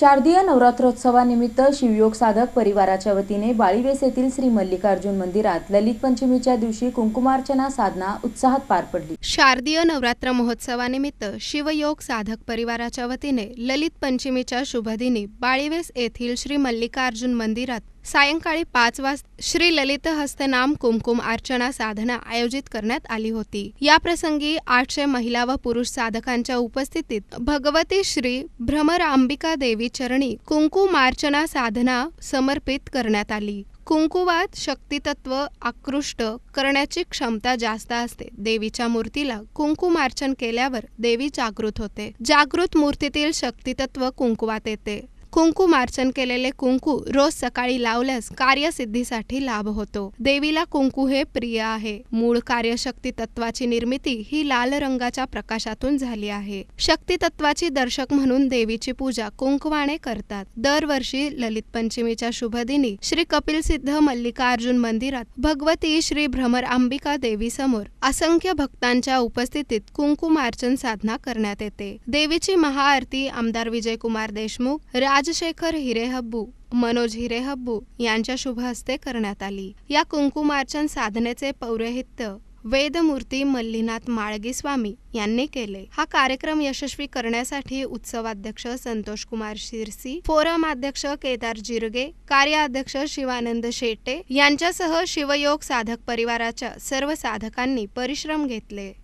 शारदीय नवरात्रोत्सवानिमित्त शिवयोग साधक परिवाराच्या वतीने बाळीवेस येथील श्री मल्लिकार्जुन मंदिरात ललित पंचमीच्या दिवशी कुंकुमार्चना साधना उत्साहात पार पडली. शारदीय नवरात्र महोत्सवानिमित्त शिवयोग साधक परिवाराच्या वतीने ललित पंचमीच्या शुभदिनी बाळीवेस येथील श्री मल्लिकार्जुन मंदिरात सायंकाळी पाच वाजता श्री ललित हस्तनाम कुमकुम अर्चना साधना आयोजित करण्यात आली होती. या प्रसंगी आठशे महिला व पुरुष साधकांच्या उपस्थितीत भगवती श्री भ्रमर अंबिका देवी चरणी कुंकुमार्चना साधना समर्पित करण्यात आली. कुंकुवात शक्तितत्व आकृष्ट करण्याची क्षमता जास्त असते. देवीच्या मूर्तीला कुंकुमार्चन केल्यावर देवी जागृत होते. जागृत मूर्तीतील शक्तितत्व कुंकुवात येते. कुंकुमार्चन केलेले कुंकू रोज सकाळी लावल्यास कार्यसिद्धीसाठी लाभ होतो. देवीला कुंकू हे प्रिय आहे. मूळ कार्यशक्ती तत्वाची निर्मिती ही लाल रंगाच्या प्रकाशातून झाली आहे. शक्ती तत्वाची दर्शक म्हणून देवीची पूजा कुंकवाने करतात. दरवर्षी ललित पंचमीच्या शुभदिनी श्री कपिल सिद्ध मल्लिकार्जुन मंदिरात भगवती श्री भ्रमर अंबिका देवी समोर असंख्य भक्तांच्या उपस्थितीत कुंकुमार्चन साधना करण्यात येते. देवीची महाआरती आमदार विजयकुमार देशमुख राजशेखर हिरेहब्बू मनोज हिरेहब्बू यांच्या शुभ हस्ते करण्यात आली. या कुंकुमार्चन साधनेचे पौरोहित्य वेदमूर्ती मल्लीनाथ माळगी स्वामी यांनी केले. हा कार्यक्रम यशस्वी करण्यासाठी उत्सवाध्यक्ष संतोष कुमार शिरसी फोरम अध्यक्ष केदार जिरगे कार्याध्यक्ष शिवानंद शेटे यांच्यासह शिवयोग साधक परिवाराच्या सर्व साधकांनी परिश्रम घेतले.